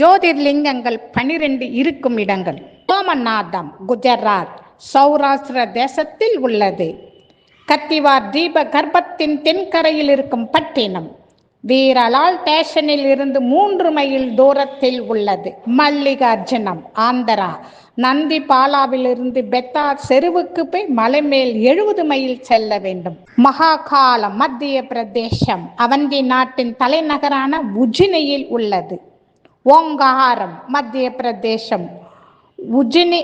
ஜோதிர்லிங்கங்கள் பனிரெண்டு இருக்கும் இடங்கள். சோமநாதம் குஜராத் சௌராஷ்டிர தேசத்தில் உள்ளது. கத்திவார் தீப கர்ப்பத்தின் தென்கரையில் இருக்கும் பட்டினம். வீரலால் ஸ்டேஷனில் இருந்து மூன்று மைல் தூரத்தில் உள்ளது. மல்லிகார்ஜுனம் ஆந்திரா. நந்தி பாலாவிலிருந்து பெத்தார் செருவுக்கு போய் மலை மேல் எழுபது மைல் செல்ல வேண்டும். மகாகாலம் மத்திய பிரதேசம் அவந்தி நாட்டின் தலைநகரான உஜினியில் உள்ளது. ஓங்காரம் மத்திய பிரதேசம் உஜினி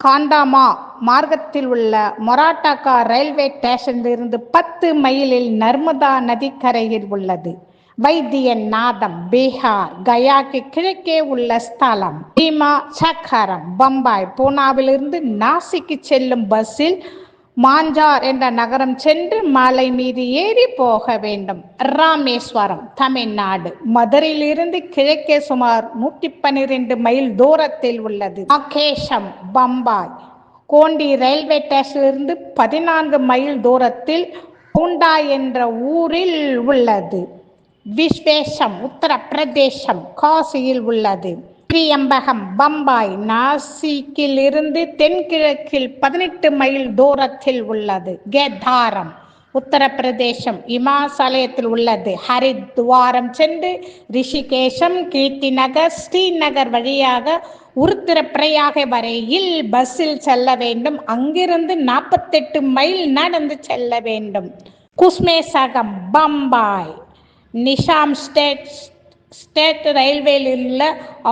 காண்டாமா மார்க்கத்தில் உள்ள மொராட்டாக்கா ரயில்வே ஸ்டேஷனிலிருந்து பத்து மைலில் நர்மதா நதிக்கரையில் உள்ளது. வைத்தியன் நாதம் பீகார் கயாக்கு கிழக்கே உள்ள ஸ்தலம். பீமா சக்கரம் பம்பாய் பூனாவிலிருந்து நாசிக்கு செல்லும் பஸ்ஸில் மாஞ்சார் என்ற நகரம் சென்று மலை மீது ஏறி போக வேண்டும். ராமேஸ்வரம் தமிழ்நாடு. மதுரையிலிருந்து கிழக்கே சுமார் நூற்றி பன்னிரெண்டு மைல் தூரத்தில் உள்ளது. மகேஷம் பம்பாய். கோண்டி ரயில்வே ஸ்டேஷனிலிருந்து பதினான்கு மைல் தூரத்தில் பூண்டா என்ற ஊரில் உள்ளது. விஸ்வேஷம் உத்தரப்பிரதேசம் காசியில் உள்ளது. திரியம்பகம் பம்பாய் நாசிக்கில் இருந்து தென்கிழக்கில் பதினெட்டு மைல் தூரத்தில் உள்ளது. கேதாரம் உத்தரப்பிரதேசம் இமாசலயத்தில் உள்ளது. ஹரித்வாரம் சென்று ரிஷிகேஷம் கீர்த்தி நகர் ஸ்ரீநகர் வழியாக உருத்திரப்பிரயாக வரையில் பஸ்ஸில் செல்ல வேண்டும். அங்கிருந்து நாற்பத்தெட்டு மைல் நடந்து செல்ல வேண்டும். குஸ்மேசகம் பம்பாய் நிஷாம் ஸ்டேட் ஸ்டேட் ரயில்வேயில் உள்ள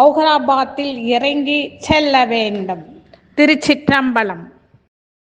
ஔகராபாத்தில் இறங்கி செல்ல வேண்டும். திருச்சிற்றம்பலம்.